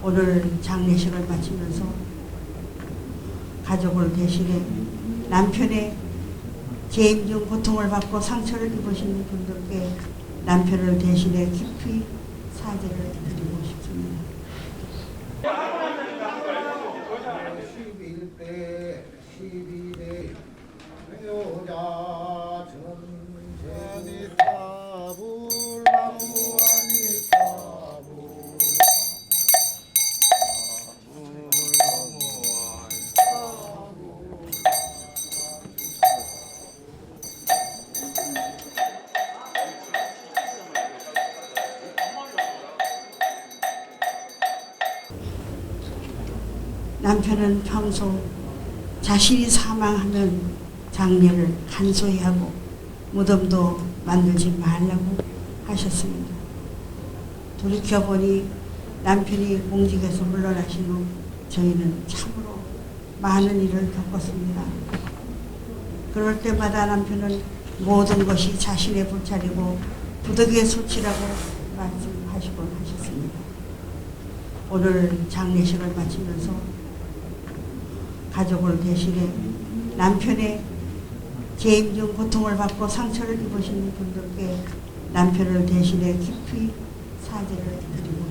오늘 장례식을 마치면서 가족을 대신해 남편의 재임 중 고통을 받고 상처를 입으신 분들께 남편을 대신해 깊이 사죄를 드리고 싶습니다. 11대 12대 남편은 평소 자신이 사망하면 장례를 간소히 하고 무덤도 만들지 말라고 하셨습니다. 돌이켜보니 남편이 공직에서 물러나신 후 저희는 참으로 많은 일을 겪었습니다. 그럴 때마다 남편은 모든 것이 자신의 불찰이고 부득이의 소치라고 말씀하시곤 하셨습니다. 오늘 장례식을 마치면서 가족을 대신해 남편의 재임 중 고통을 받고 상처를 입으신 분들께 남편을 대신해 깊이 사죄를 드리고